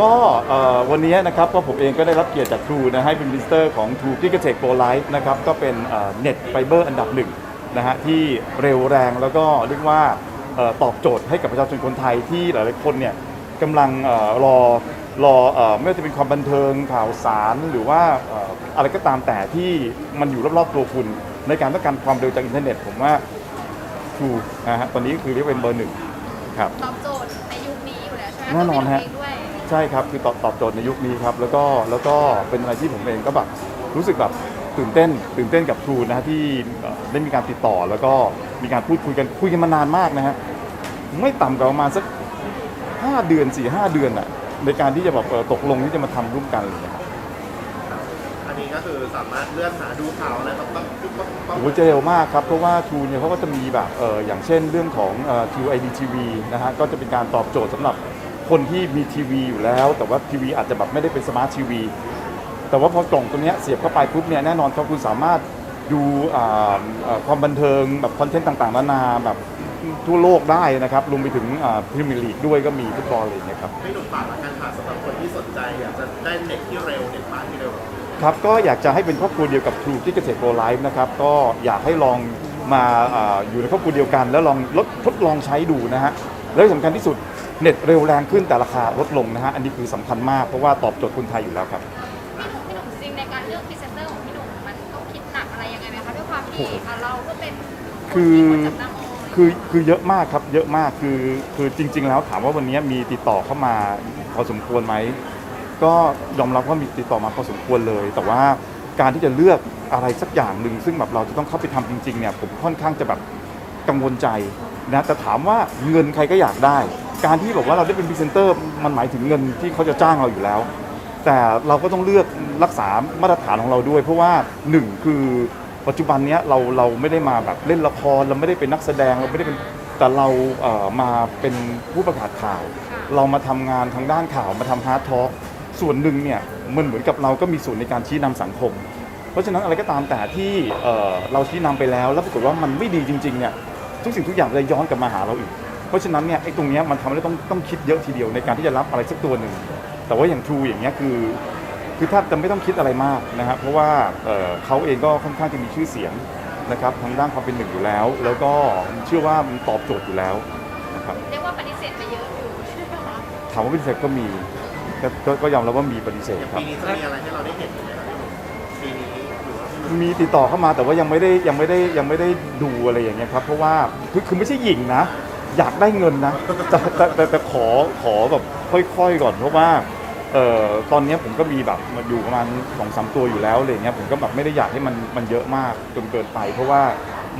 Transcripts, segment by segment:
ก็เอ่อวันนี้นะครับก็ผมเองก็ได้รับเกียรติจาก True นะให้เป็นวิสเตอร์ของ True g i g a t e c h Pro Life นะครับก็เป็นเน็ตไฟเบอร์อันดับหนึ่งนะฮะที่เร็วแรงแล้วก็เรียกว่าเอ่อตอบโจทย์ให้กับประชาชนคนไทยที่หลายๆคนเนี่ยกำลังเอ่อรอรอเอ่อไม่ว่าจะเป็นความบันเทิงข่าวสารหรือว่าเอ่ออะไรก็ตามแต่ที่มันอยู่รอบๆตัวคุณ ในการต้องการความเร็วจากอินเทอร์เน็ตผมว่า True นะฮะตอนนี้คือเรียกเป็นเบอร์หนึ่งครับ ตอบโจทย์ในยุคนี้อยู่แล้วใช่ไหมแน่นอนฮะ ตัวพี่หมเงด้วย ใช่ครับคือตอบตอบโจทย์ในยุคนี้ครับแล้วก็แล้วก็เป็นอะไรที่ผมเองก็แบบรู้สึกแบบตื่นเต้น ตื่นเต้นกับครูนะฮะที่เอ่อได้มีการติดต่อ แล้วก็มีการพูดคุยกันคุยกันมานานมากนะฮะไม่ต่ำกว่าประมาณสักห้าเดือนสี่ห้าเดือนอะในการที่จะแบบเอ่อตกลงที่จะมาทำร่วมกันเลยนะครับอันนี้ก็คือสามารถเลื่อนหาดูข่าวอะไรต้องต้องต้องต้องโอ้โหจะเร็วมากครับเพราะว่าทูเนี่ยเขาก็จะมีแบบเอออย่างเช่นเรื่องของทูไอดีทีวีนะฮะก็จะเป็นการตอบโจทย์สำหรับ คนที่มีทีวีอยู่แล้ว แต่ว่าทีวีอาจจะแบบไม่ได้เป็นสมาร์ททีวี แต่ว่าพอกล่องตัวเนี้ยเสียบเข้าไปปุ๊บเนี่ยแน่นอนครับคุณสามารถดูอ่าเอ่อความบันเทิงแบบคอนเทนต์ต่างๆนานาแบบทั่วโลกได้นะครับรวมไปถึงพรีเมียร์ลีกด้วยก็มีฟุตบอลอะไรอย่างเงี้ยครับให้หนุ่มฝากละกันค่ะสำหรับคนที่สนใจอยากจะได้เน็ตที่เร็วเน็ตบ้านที่เร็ว ครับก็อยากจะให้เป็นครอบครัวเดียวกับ True ที่เกษตรโกไลฟ์นะครับก็อยากให้ลองมาอาอยู่ในครอบครัวเดียวกัน แล้วลองลดทดลองใช้ดูนะฮะแล้วที่สำคัญที่สุด เน็ตเร็วแรงขึ้นแต่ราคาลดลงนะฮะอันนี้คือสำคัญมากเพราะว่าตอบโจทย์คนไทยอยู่แล้วครับ พี่หนุ่มพี่หนุ่มจริงในการเลือกพรีเซนเตอร์ของพี่หนุ่มมันต้องคิดหนักอะไรยังไงไหมคะด้วยความโอ้ที่โหอะเราก็เป็นคือนที่คนจับตามองคือคือเยอะมากครับเยอะมากคือคือจริง ๆ แล้วถามว่าวันนี้มีติดต่อเข้ามาพอสมควรไหมก็ยอมรับว่ามีติดต่อมาพอสมควรเลย แต่ว่าการที่จะเลือกอะไรสักอย่างหนึ่งซึ่งแบบเราจะต้องเข้าไปทำจริงๆเนี่ยผมค่อนข้างจะแบบกังวลใจนะแต่ถามว่าเงินใครก็อยากได้ การที่บอกว่าเราได้เป็นพรีเซนเตอร์มันหมายถึงเงินที่เขาจะจ้างเราอยู่แล้ว แต่เราก็ต้องเลือกรักษามาตรฐานของเราด้วย เพราะว่าหนึ่งคือปัจจุบันเนี้ยเราเราไม่ได้มาแบบเล่นละครเราไม่ได้เป็นนักแสดงเราไม่ได้เป็นแต่เราเอ่อมาเป็นผู้ประกาศข่าว เรามาทำงานทางด้านข่าวมาทำฮาร์ดทอล์กส่วนหนึ่งเนี่ยมันเหมือนกับเราก็มีส่วนในการชี้นำสังคม เพราะฉะนั้นอะไรก็ตามแต่ที่เอ่อเราชี้นำไปแล้ว แล้วปรากฏว่ามันไม่ดีจริงๆเนี่ยทุกสิ่งทุกอย่างจะย้อนกลับมาหาเราอีก ราะฉะนั้นเนี่ยไอ้ตรงเนี้ยมันทำให้เราต้องต้องคิดเยอะทีเดียวในการที่จะรับอะไรสักตัวหนึ่ง แต่ว่าอย่าง True อย่างเงี้ยคือคือถ้าจะไม่ต้องคิดอะไรมากนะครับเพราะว่าเอ่อเขาเองก็ค่อนข้างจะมีชื่อเสียงนะครับทางด้านความเป็นหนึ่งอยู่แล้ว แล้วก็เชื่อว่ามันตอบโจทย์อยู่แล้วนะครับเรียกว่าปฏิเสธไปเยอะอยู่ใช่ไหมคะถามว่าปฏิเสธก็มีก็ก็ก็ยอมรับว่ามีปฏิเสธครับ ปีนี้จะมีอะไรให้เราได้เห็นไหมครับปีนี้หรือว่ามีติดต่อเข้ามาแต่ว่ายังไม่ได้ยังไม่ได้ยังไม่ได้ดูอะไรอย่างเงี้ยครับเพราะว่าคือคือไม่ใช่หยิ่งนะ อยากได้เงินนะแต่แต่แต่แต่ขอขอแบบค่อยๆก่อนเพราะว่าเอ่อตอนเนี้ยผมก็มีแบบมาอยู่ประมาณสองสามตัวอยู่แล้วอะไรเงี้ยผมก็แบบไม่ได้อยากให้มันมันเยอะมากจนเกินไป เพราะว่า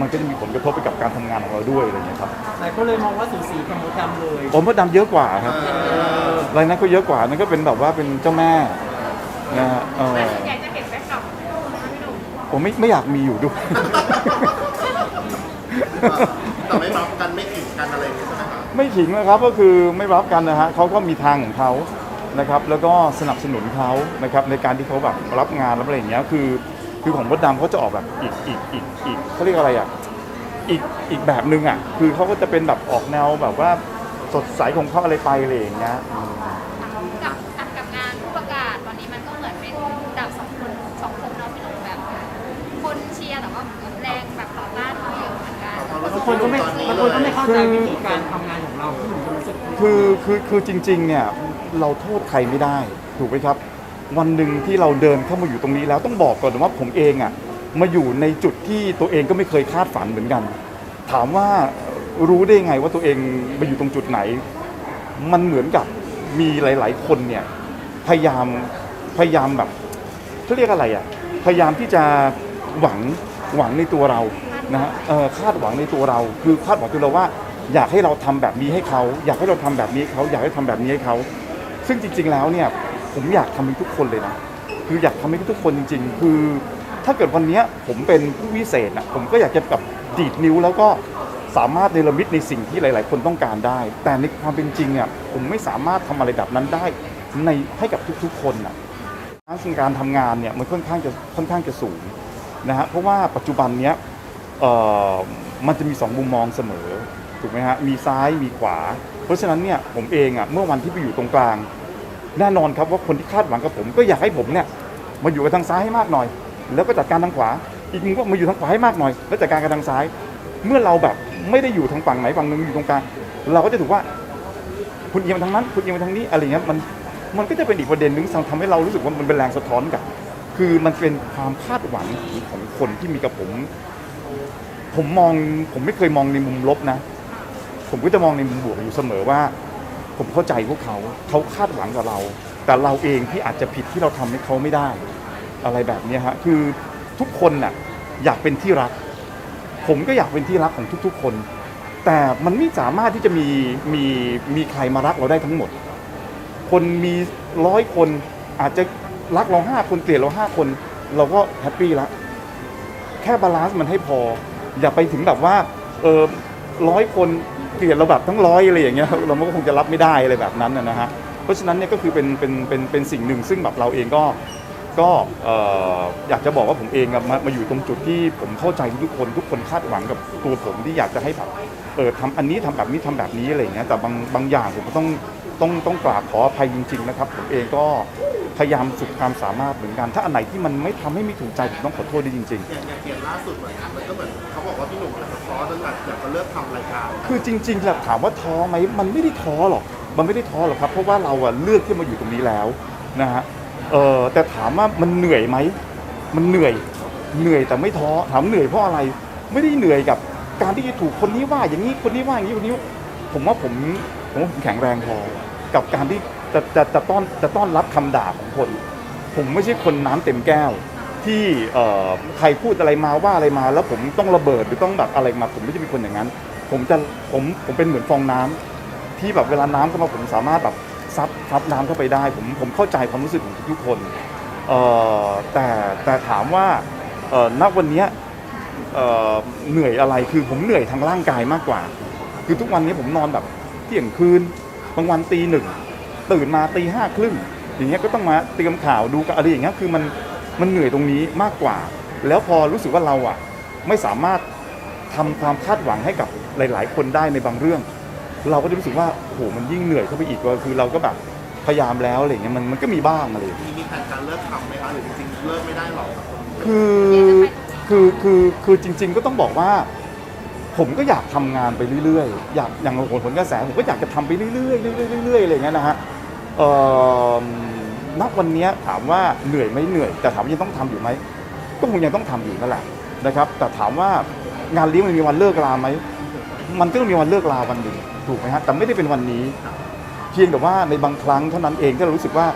มันก็จะมีผลกระทบไปกับการทำงานของเราด้วยอะไรเงี้ยครับหลายคนเลยมองว่าสูสีกับมดดำเลยผมว่าดำเยอะกว่าครับรายนั้นก็เยอะกว่านั่นก็เป็นแบบว่าเป็นเจ้าแม่นะฮะเออแต่ส่วนใหญ่จะเห็นแบ็คกลับพี่หนุ่มผมไม่ไม่อยากมีอยู่ด้วย แต่ไม่รับกันไม่ขิงกันอะไรอย่างนี้ใช่ไหมครับไม่ขิงนะครับก็คือไม่รับกันนะฮะเขาก็มีทางของเขานะครับ แล้วก็สนับสนุนเขานะครับในการที่เขาแบบรับงานรับอะไรอย่างเงี้ยคือ คือของมดดำเขาจะออกแบบอีกอีกอีกอีกเขาเรียกอะไรอะอีกอีกแบบหนึ่งอะคือเขาก็จะเป็นแบบออกแนวแบบว่าสดใสของเขาอะไรไปอะไรอย่างเงี้ยอืม ความรู้สึบากงคนก็ไม่ตอนนี้บางเลคนก็ยไม่เข้าใจวิธีการทำงานของเราที่หนูรู้สึกคือคือคือจริงๆเนี่ยเราโทษใครไม่ได้ถูกไหมครับ วันหนึ่งที่เราเดินเข้ามาอยู่ตรงนี้แล้วต้องบอกก่อนว่าผมเองอะมาอยู่ในจุดที่ตัวเองก็ไม่เคยคาดฝันเหมือนกัน ถามว่ารู้ได้ไงว่าตัวเองมาอยู่ตรงจุดไหน มันเหมือนกับมีหลาย ๆ คนเนี่ยพยายามพยายามแบบเขาเรียกอะไรอะพยายามที่จะหวังหวังในตัวเรา นะฮะเออคาดหวังในตัวเรา คือคาดหวังตัวเราว่า อยากให้เราทำแบบนี้ให้เขา อยากให้เราทำแบบนี้ให้เขาอยากให้ทำแบบนี้ให้เขา ซึ่งจริง ๆ แล้วเนี่ยผมอยากทำให้ทุกคนเลยนะ คืออยากทำให้ทุกคนจริง ๆ คือ ถ้าเกิดวันเนี้ยผมเป็นผู้วิเศษนะผมก็อยากจะแบบดีดนิ้วแล้วก็สามารถเนรมิตในสิ่งที่หลาย ๆ คนต้องการได้ แต่ในความเป็นจริงอะผมไม่สามารถทำอะไรแบบนั้นได้ในให้กับทุก ๆ คนอะ ทั้งการทำงานเนี่ยมันค่อนข้างจะค่อนข้างจะสูงนะฮะเพราะว่าปัจจุบันเนี้ย เอ่อมันจะมีสองมุมมองเสมอถูกไหมฮะมีซ้ายมีขวา เพราะฉะนั้นเนี่ยผมเองอะเมื่อวันที่ไปอยู่ตรงกลาง แน่นอนครับว่าคนที่คาดหวังกับผมก็อยากให้ผมเนี่ยมาอยู่กับทางซ้ายให้มากหน่อย แล้วก็จัดการทางขวา อีกมุมก็มาอยู่ทางขวาให้มากหน่อย แล้วจัดการกับทางซ้าย เมื่อเราแบบไม่ได้อยู่ทางฝั่งไหนฝั่งหนึ่งอยู่ตรงกลางเราก็จะถือว่าคุณเอียงไปทางนั้นคุณเอียงไปทางนี้อะไรเงี้ยมันมันก็จะเป็นอีกประเด็นหนึงทำให้เรารู้สึกว่ามันเป็นแรงสะท้อนกันคือมันเป็นความคาดหวังของคนที่มีกับผม ผมมองผมไม่เคยมองในมุมลบนะ ผมก็จะมองในมุมบวกอยู่เสมอว่า ผมเข้าใจพวกเขาเขาคาดหวังกับเรา แต่เราเองที่อาจจะผิดที่เราทำให้เขาไม่ได้ อะไรแบบนี้ฮะคือทุกคนน่ะอยากเป็นที่รัก ผมก็อยากเป็นที่รักของทุก ๆ คน แต่มันไม่สามารถที่จะมีมีมีใครมารักเราได้ทั้งหมด คนมีร้อยคนอาจจะรักเราห้าคนเกลียดเราห้าคน เราก็แฮปปี้ละแค่บาลานซ์มันให้พอ อย่าไปถึงแบบว่าเออร้อยคนเกลียดเราแบบทั้งร้อยอะไรอย่างเงี้ยเราก็คงจะรับไม่ได้อะไรแบบนั้นนะฮะเพราะฉะนั้นเนี่ยก็คือเป็นเป็นเป็นเป็นสิ่งหนึ่ง ซึ่งแบบเราเองก็ก็เอออยากจะบอกว่าผมเองมามาอยู่ตรงจุดที่ผมเข้าใจทุกคนทุกคนคาดหวังกับตัวผมที่อยากจะให้แบบเออทำอันนี้ทำแบบนี้ทำแบบนี้อะไรอย่างเงี้ยแต่บางบางอย่างผมก็ต้องต้องต้องกราบขออภัยจริง ๆ นะครับ ผมเองก็ พยายามสุดความสามารถเหมือนกัน ถ้าอันไหนที่มันไม่ทำให้ไม่ถูกใจผมต้องขอโทษด้วยจริงๆ อย่างอย่างเกมล่าสุดเหมือนกันมันก็เหมือนเขาบอกว่าพี่หนุ่มอาจจะท้อจนแบบอยากจะเลิกทำรายการคือจริงๆแหละถามว่าท้อไหมมันไม่ได้ท้อหรอก มันไม่ได้ท้อหรอกครับ เพราะว่าเราอะเลือกที่มาอยู่ตรงนี้แล้วนะฮะเออแต่ถามว่ามันเหนื่อยไหมมันเหนื่อยเหนื่อยแต่ไม่ท้อถามเหนื่อยเพราะอะไร ไม่ได้เหนื่อยกับการที่จะถูกคนนี้ว่าอย่างนี้คนนี้ว่าอย่างนี้คนนี้ว่าผมว่าผมผมว่าผมแข็งแรงพอกับการที่ จะจะจะต้อนจะต้อนรับคำด่าของคน ผมไม่ใช่คนน้ำเต็มแก้ว ที่เอ่อใครพูดอะไรมาว่าอะไรมา แล้วผมต้องระเบิดหรือต้องแบบอะไรมา ผมไม่ใช่เป็นคนอย่างนั้น ผมจะผมผมเป็นเหมือนฟองน้ำที่แบบเวลาน้ำเข้ามาผมสามารถแบบซับซับน้ำเข้าไปได้ ผมผมเข้าใจความรู้สึกของทุกคนเอ่อแต่แต่ถามว่าเอ่อณวันนี้เอ่อเหนื่อยอะไรคือผมเหนื่อยทางร่างกายมากกว่า คือทุกวันนี้ผมนอนแบบเที่ยงคืนบางวันตีหนึ่ง ตื่นมาตีห้าครึ่งอย่างเงี้ยก็ต้องมาเตรียมข่าวดูกันอะไรอย่างเงี้ยคือมันมันเหนื่อยตรงนี้มากกว่า แล้วพอรู้สึกว่าเราอะไม่สามารถทำความคาดหวังให้กับหลาย ๆ คนได้ในบางเรื่อง เราก็จะรู้สึกว่าโอ้โหมันยิ่งเหนื่อยเข้าไปอีกว่าคือเราก็แบบพยายามแล้วอะไรอย่างเงี้ยมันมันก็มีบ้างอะไรอย่างเงี้ยมีมีแผนการเลิกทำไหมคะหรือจริงๆเลิกไม่ได้หรอกคือคือคือคือจริง ๆ ก็ต้องบอกว่า ผมก็อยากทำงานไปเรื่อยๆ อยากอย่างผลผลกระแสผมก็อยากจะทำไปเรื่อยๆเรื่อยๆเรื่อยๆอะไรอย่างเงี้ยนะฮะ เอ่อณวันนี้ถามว่าเหนื่อยไหมเหนื่อย แต่ถามว่ายังต้องทำอยู่ไหมก็คงยังต้องทำอยู่นั่นแหละนะครับ แต่ถามว่างานเลี้ยงมันมีวันเลิกลาไหมมันก็ต้องมีวันเลิกลาวันหนึ่งถูกไหมฮะแต่ไม่ได้เป็นวันนี้ เพียงแต่ว่าในบางครั้งเท่านั้นเองที่เรารู้สึกว่า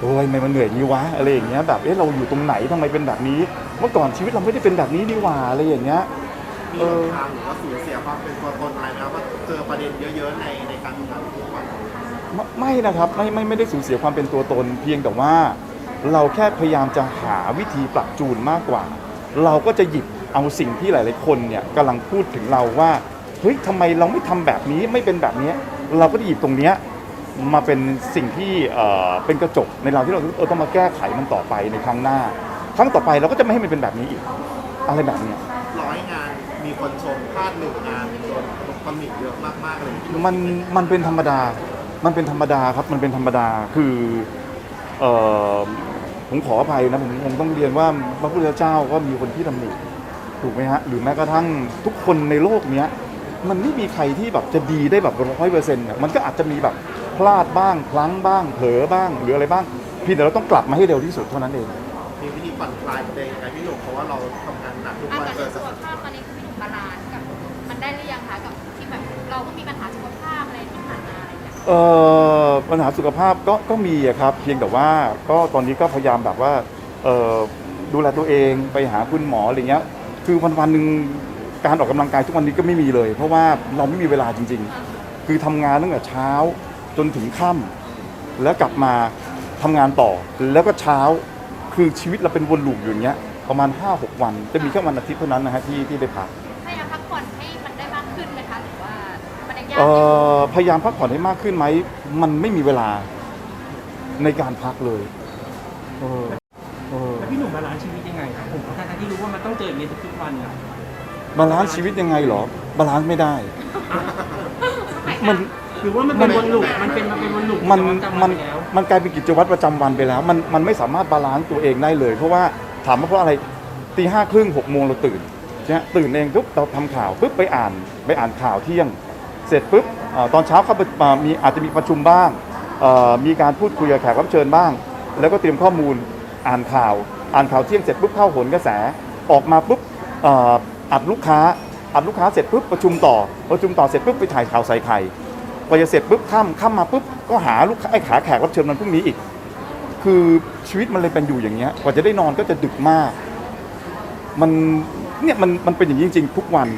โอ้ยทำไมมันเหนื่อยนี้วะอะไรอย่างเงี้ยแบบเอ๊ะเราอยู่ตรงไหนทำไมเป็นแบบนี้ เมื่อก่อนชีวิตเราไม่ได้เป็นแบบนี้นี่หว่าอะไรอย่างเงี้ยมีเออทางหรือว่าสูญเสียความเป็นตัวตนอะไรไหมครับว่าเจอประเด็นเยอะๆในในการทำงานทุกวัน ไม่ไม่นะครับไม่ไม่ไม่ได้สูญเสียความเป็นตัวตน เพียงแต่ว่าเราแค่พยายามจะหาวิธีปรับจูนมากกว่า เราก็จะหยิบเอาสิ่งที่หลาย ๆ คนเนี่ยกำลังพูดถึงเราว่าเฮ้ยทำไมเราไม่ทำแบบนี้ไม่เป็นแบบเนี้ยเราก็จะหยิบตรงเนี้ยมาเป็นสิ่งที่เอ่อเป็นกระจกในเราที่เราเออต้องมาแก้ไขมันต่อไปในครั้งหน้า ครั้งต่อไปเราก็จะไม่ให้มันเป็นแบบนี้อีก อะไรแบบเนี้ย ร้อยงานมีคนชมพลาดหนึ่งงานโดนตำหนิเยอะมากๆเลยพี่หนุ่มันมันเป็นธรรมดา มันเป็นธรรมดาครับมันเป็นธรรมดาคือเอ่อผมขออภัยนะผมคงต้องเรียนว่าพระพุทธเจ้าก็มีคนที่ตำหนิถูกไหมฮะหรือแม้กระทั่งทุกคนในโลกเนี้ยมันไม่มีใครที่แบบจะดีได้แบบร้อยเปอร์เซ็นต์มันก็อาจจะมีแบบพลาดบ้างพลั้งบ้าง เผลอบ้างหรืออะไรบ้างเพี่แต่เราต้องกลับมาให้เร็วที่สุดเท่านั้นเองมีวิธีผ่อนคลายตัวเองยังไงพี่หนุ่มเพราะว่าเราทำงานหนักทุกอาวันการเจอสุขภาพตอนนี้คือพี่หนุ่มบาลานซ์กับมันได้หรือยังคะกับที่แบบเราก็มีปัญหาสุข เอ่อปัญหาสุขภาพก็ก็มีอะครับ เพียงแต่ว่าก็ตอนนี้ก็พยายามแบบว่าเอ่อดูแลตัวเองไปหาคุณหมออะไรเงี้ย คือวันวันๆหนึ่งการออกกำลังกายทุกวันนี้ก็ไม่มีเลย เพราะว่าเราไม่มีเวลาจริง ๆ คือทำงานตั้งแต่เช้าจนถึงค่ำแล้วกลับมาทำงานต่อแล้วก็เช้าคือชีวิตเราเป็นวนลูปอยู่อย่างเงี้ยประมาณ5-6วัน จะมีแค่วันอาทิตย์เท่านั้นนะฮะที่ที่ได้พัก เอ่อยู่อพยายามพักผ่อนให้มากขึ้นไหม มันไม่มีเวลาในการพักเลยเออเออแล้วพี่หนุ่มบาลานซ์ชีวิตยังไงครับผมทั้งๆที่รู้ว่ามันต้องเจออย่างนี้ทุกๆวันอะบาลานซ์ชีวิตยังไงเหรอบาลานซ์ไม่ได้ มัน หรือว่ามันเป็นวนลูปมันเป็นมันเป็นวนลูปมันจำมันไปแล้ว มันกลายเป็นกิจวัตรประจำวันไปแล้ว มันมันไม่สามารถบาลานซ์ตัวเองได้เลย เพราะว่าถามว่าเพราะอะไรตีห้าครึ่งหกโมงเราตื่นใช่ไหมตื่นเองปุ๊บเราทำข่าวปุ๊บไปอ่านไปอ่านข่าวเที่ยง เสร็จปุ๊บตอนเช้าเข้าไปมามีอาจจะมีประชุมบ้าง มีการพูดคุยกับแขกรับเชิญบ้าง แล้วก็เตรียมข้อมูลอ่านข่าว อ่านข่าวเที่ยงเสร็จปุ๊บเข้าหนกระแสออกมาปุ๊บอัดลูกค้าอัดลูกค้าเสร็จปุ๊บประชุมต่อประชุมต่อเสร็จปุ๊บไปถ่ายข่าวใส่ไข่พอจะเสร็จปุ๊บค่ำค่ำมาปุ๊บก็หาลูกค้าไอ้ขาแขกรับเชิญมันพรุ่งนี้อีก คือชีวิตมันเลยเป็นอยู่อย่างเงี้ยกว่าจะได้นอนก็จะดึกมาก มันเนี่ยมันมันเป็นอย่างนี้จริงๆทุกวัน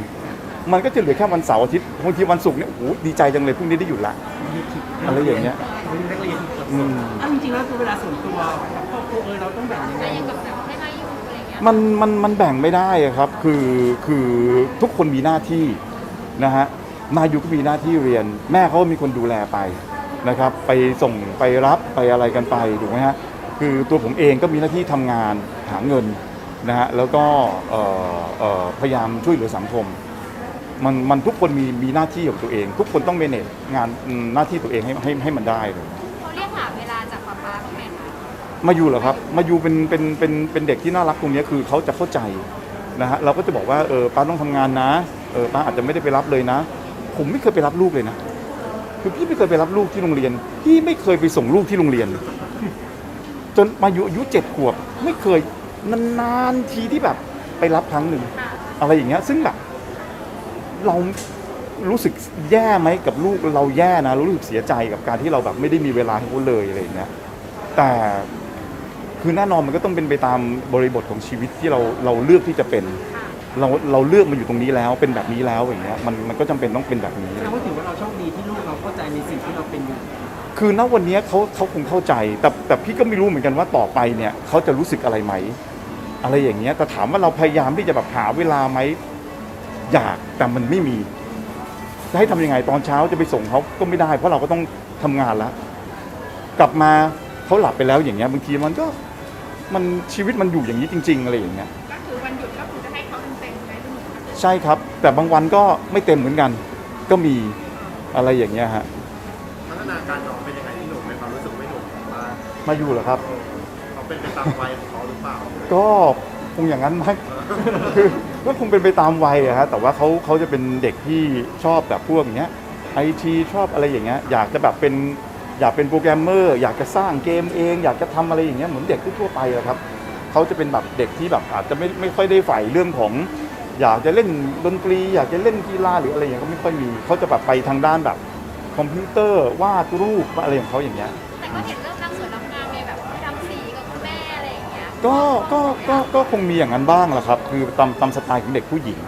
มันก็จะเหลือแค่วันเสาร์อาทิตย์บางทีวันศุกร์เนี่ยโอ้โหดีใจจังเลยพรุ่งนี้ได้หยุดละ อะไรอย่างเงี้ยเล็กละเอียดสุดอืม อะจริงๆแล้วคือเวลาส่วนตัวกับครอบครัวเออเราต้องแบ่งยังไงแต่ยังกับแบบให้มาอยู่อะไรเงี้ยมันมันมันแบ่งไม่ได้อะครับ คือคือทุกคนมีหน้าที่นะฮะนายุก็มีหน้าที่เรียน แม่เขาก็มีคนดูแลไปนะครับ ไปส่งไปรับไปอะไรกันไปถูกไหมฮะคือตัวผมเองก็มีหน้าที่ทำงานหาเงินนะฮะแล้วก็เอ่อเอ่อพยายามช่วยเหลือสังคม มันมันทุกคนมีมีหน้าที่ของตัวเอง ทุกคนต้องเมเนจงานอืมหน้าที่ตัวเองให้ให้ให้มันได้เลยเขาเรียกหาเวลาจากป๊าป๊าบ้างไหมคะมายูเหรอครับ มายูเป็นเป็นเป็นเป็นเด็กที่น่ารักตรงเนี้ยคือเขาจะเข้าใจนะฮะเราก็จะบอกว่าเออป้าต้องทำงานนะเออป้าอาจจะไม่ได้ไปรับเลยนะ ผมไม่เคยไปรับลูกเลยนะ คือพี่ไม่เคยไปรับลูกที่โรงเรียน พี่ไม่เคยไปส่งลูกที่โรงเรียน จนมายุอายุเจ็ดขวบ ไม่เคยนานๆทีที่แบบไปรับครั้งหนึ่งค่ะอะไรอย่างเงี้ย ซึ่งแบบ เรารู้สึกแย่ไหมกับลูกเราแย่นะเรารู้สึกเสียใจกับการที่เราแบบไม่ได้มีเวลาให้เขาเลยอะไรอย่างเงี้ยแต่คือแน่นอนมันก็ต้องเป็นไปตามบริบทของชีวิตที่เราเราเลือกที่จะเป็นค่ะเราเราเลือกมาอยู่ตรงนี้แล้วเป็นแบบนี้แล้วอย่างเงี้ยมันมันก็จำเป็นต้องเป็นแบบนี้แสดงว่าถือว่าเราโชคดีที่ลูกเราเข้าใจในสิ่งที่เราเป็นอยู่คือณวันเนี้ยเขาเขาคงเข้าใจ แต่แต่พี่ก็ไม่รู้เหมือนกันว่าต่อไปเนี่ยเขาจะรู้สึกอะไรไหม อะไรอย่างเงี้ยแต่ถามว่าเราพยายามที่จะแบบหาเวลาไหม อยากแต่มันไม่มี จะให้ทำยังไงตอนเช้าจะไปส่งเขาก็ไม่ได้ เพราะเราก็ต้องทำงานแล้วกลับมาเขาหลับไปแล้วอย่างเงี้ยบางทีมันก็มันชีวิตมันอยู่อย่างนี้จริง ๆ อะไรอย่างเงี้ย ก็คือวันหยุดก็คือจะให้เขาเต็มๆไหมคุณหนูใช่ครับ แต่บางวันก็ไม่เต็มเหมือนกัน ก็มีอะไรอย่างเงี้ยฮะพัฒนาการน้องเป็นยังไงที่หนูในความรู้สึกไม่หนูว่ามาอยู่เหรอครับเขาเป็นไปตามวัยของเขาหรือเปล่า ก็คงอย่างนั้นมั้งคือ ก็คงเป็นไปตามวัยอะฮะแต่ว่าเขาเขาจะเป็นเด็กที่ชอบแบบพวกอย่างเงี้ยไอทีชอบอะไรอย่างเงี้ยอยากจะแบบเป็นอยากเป็นโปรแกรมเมอร์อยากจะสร้างเกมเอง อยากจะทำอะไรอย่างเงี้ยเหมือนเด็กทั่วไปอะครับเขาจะเป็นแบบเด็กที่แบบอาจจะไม่ไม่ค่อยได้ใฝ่เรื่องของ อยากจะเล่นดนตรี อยากจะเล่นกีฬาหรืออะไรอย่างเงี้ยก็ไม่ค่อยมีเขาจะแบบไปทางด้านแบบ คอมพิวเตอร์วาดรูปอะไรของเขาอย่างเงี้ยแต่ก็เห็นเก็ก็ก็ก็คงมีอย่างนั้นบ้างแหละครับ คือตามตามสไตล์ของเด็กผู้หญิง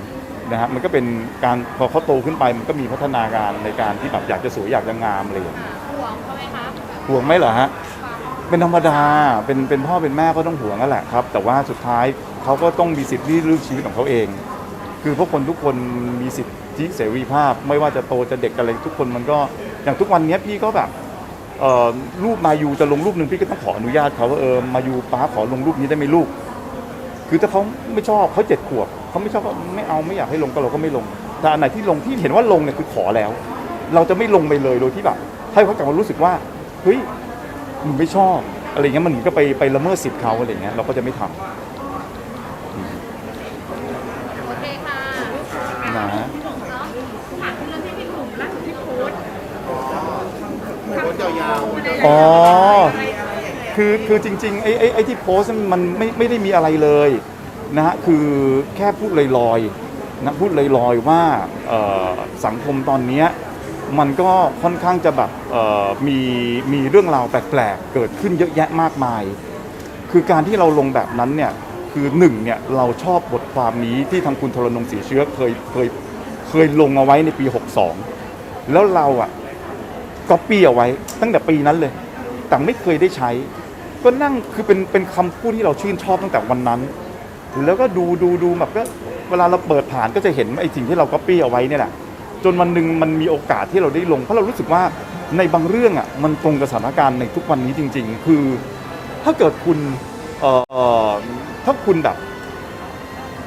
นะฮะมันก็เป็นการพอเขาโตขึ้นไปมันก็มีพัฒนาการในการที่แบบอยากจะสวยอยากจะงามอะไรอย่างเงี้ยค่ะห่วงเขาไหมคะแบบห่วงไหมเหรอฮะความเป็นธรรมดาเป็นเป็นพ่อเป็นแม่ก็ต้องห่วงนั่นแหละครับแต่ว่าสุดท้ายเขาก็ต้องมีสิทธิ์ที่เลือกชีวิตของเขาเอง คือพวกคนทุกคนมีสิทธิเสรีภาพ ไม่ว่าจะโตจะเด็กอะไรทุกคนมันก็อย่างทุกวันเนี้ยพี่ก็แบบ เอ่อรูปมายูจะลงรูปหนึ่งพี่ก็ต้องขออนุญาตเขาว่าเออมายูป้าขอลงรูปนี้ได้ไหมลูก คือถ้าเขาไม่ชอบเขาเจ็ดขวบเขาไม่ชอบก็ไม่เอาไม่อยากให้ลงก็เราก็ไม่ลง แต่อันไหนที่ลงที่เห็นว่าลงเนี่ยคือขอแล้ว เราจะไม่ลงไปเลยโดยที่แบบให้เขากลับมารู้สึกว่าเฮ้ยหนูไม่ชอบอะไรเงี้ยมันเหมือนก็ไปไปละเมิดสิทธิ์เขาอะไรเงี้ยเราก็จะไม่ทำ โอเคค่ะ นะ พี่หนุ่มเนาะถามเรื่องที่พี่หนุ่มล่าสุดที่โพสต์ โคตร ยาวๆอ๋อ คือคือจริงๆไอ้ไอ้ไอ้ที่โพสต์มันไม่ไม่ได้มีอะไรเลยนะฮะคือแค่พูดลอยๆนะพูดลอยๆว่าเอ่อสังคมตอนเนี้ยมันก็ค่อนข้างจะแบบเอ่อมีมีเรื่องราวแปลกๆ เกิดขึ้นเยอะแยะมากมาย คือการที่เราลงแบบนั้นเนี่ยคือหนึ่งเนี่ยเราชอบบทความนี้ที่ทางคุณธรณงศรีเชื้อเคยเคยเคยลงเอาไว้ในปี 62 แล้วเราอะ ก็ปี้เอาไว้ ตั้งแต่ปีนั้นเลย แต่ไม่เคยได้ใช้ ก็นั่งคือเป็นเป็นคำพูดที่เราชื่นชอบตั้งแต่วันนั้น แล้วก็ดูดูดูแบบก็เวลาเราเปิดผ่านก็จะเห็นไอ้สิ่งที่เราก็ปี้เอาไว้เนี่ยแหละจนวันหนึ่งมันมีโอกาสที่เราได้ลง เพราะเรารู้สึกว่าในบางเรื่องอะมันตรงกับสถานการณ์ในทุกวันนี้จริง ๆ คือถ้าเกิดคุณเอ่อถ้าคุณแบบ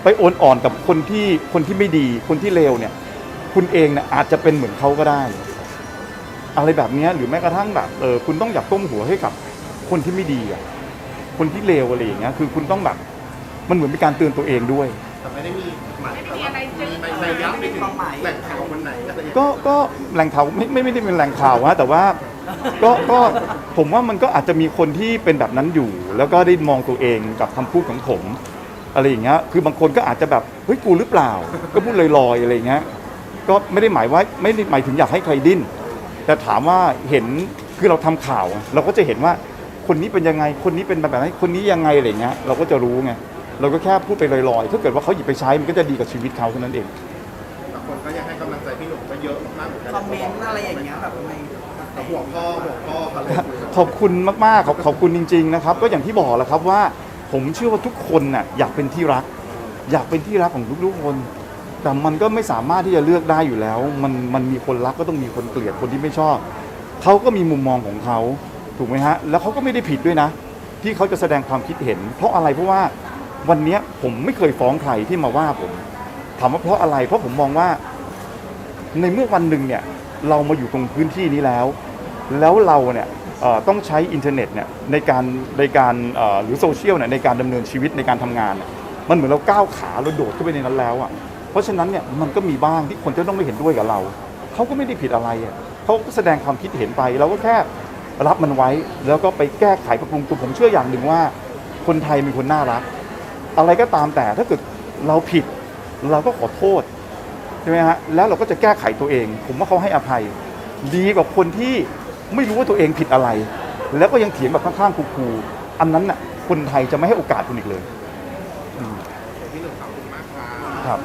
ไปโอนอ่อนกับคนที่คนที่ไม่ดีคนที่เลวเนี่ย คุณเองเนี่ยอาจจะเป็นเหมือนเขาก็ได้ อะไรแบบเนี้ยหรือแม้กระทั่งแบบเออคุณต้องอยากต้มหัวให้กับคนที่ไม่ดีอะคนที่เลวอะไรอย่างเงี้ยคือคุณต้องแบบมันเหมือนเป็นการเตือนตัวเองด้วยแต่ไม่ได้มีหมายไม่ได้แต่มีว่าอะไรมีจึ๊กไปไปย้ำไปถึงแหล่งข่าวคนไหนอะไรอย่างเงี้ยก็ก็แหล่งข่าวไม่ไม่ไม่ได้เป็นแหล่งข่าวฮะแต่ว่าก็ก็ผมว่ามันก็อาจจะมีคนที่เป็นแบบนั้นอยู่ แล้วก็ได้มองตัวเองกับคำพูดของผมอะไรอย่างเงี้ยคือบางคนก็อาจจะแบบเฮ้ยกูหรือเปล่า ก็พูดลอยๆอะไรอย่างเงี้ยก็ไม่ได้หมายว่าไม่ได้หมายถึงอยากให้ใครดิ้น แต่ถามว่าเห็นคือเราทำข่าวอะเราก็จะเห็นว่าคนนี้เป็นยังไงคนนี้เป็นแบบไหนคนนี้ยังไงอะไรอย่างเงี้ยเราก็จะรู้ไงเราก็แค่พูดไปลอยๆ ถ้าเกิดว่าเขาหยิบไปใช้มันก็จะดีกับชีวิตเขาเท่านั้นเองแต่คนก็ยังให้กำลังใจพี่หนุ่มก็เยอะมากเหมือนกันคอมเมนต์อะไรอย่างเงี้ยแบบในแต่ห่วงพ่อห่วงพ่ออะไรขอบคุณมากๆขอบขอบคุณจริง ๆ นะครับ ก็อย่างที่บอกแหละครับว่า ผมเชื่อว่าทุกคนน่ะอยากเป็นที่รัก อยากเป็นที่รักของทุกๆคน แต่มันก็ไม่สามารถที่จะเลือกได้อยู่แล้ว มันมันมีคนรักก็ต้องมีคนเกลียดคนที่ไม่ชอบเขาก็มีมุมมองของเขาถูกไหมฮะแล้วเขาก็ไม่ได้ผิดด้วยนะ ที่เขาจะแสดงความคิดเห็น เพราะอะไรเพราะว่าวันนี้ผมไม่เคยฟ้องใครที่มาว่าผมถามว่าเพราะอะไร เพราะผมมองว่า ในเมื่อวันหนึ่งเนี่ยเรามาอยู่ตรงพื้นที่นี้แล้ว แล้วเราเนี่ยต้องใช้อินเทอร์เน็ตเนี่ยในการในการหรือโซเชียลเนี่ยในการดำเนินชีวิตในการทำงาน มันเหมือนเราก้าวขาเราโดดเข้าไปในนั้นแล้วอะ เพราะฉะนั้นเนี่ยมันก็มีบ้างที่คนจะต้องไม่เห็นด้วยกับเรา เขาก็ไม่ได้ผิดอะไรอะเขาก็แสดงความคิดเห็นไปเราก็แค่รับมันไว้ แล้วก็ไปแก้ไขปรับปรุงตัวผมเชื่ออย่างหนึ่งว่า คนไทยเป็นคนน่ารัก อะไรก็ตามแต่ถ้าเกิดเราผิด เราก็ขอโทษใช่ไหมฮะแล้วเราก็จะแก้ไขตัวเอง ผมว่าเขาให้อภัย ดีกว่าคนที่ไม่รู้ว่าตัวเองผิดอะไร แล้วก็ยังเถียงแบบข้างๆคูๆอันนั้นน่ะคนไทยจะไม่ให้โอกาสคุณอีกเลยพี่หนุ่มขอบคุณมากครับครับ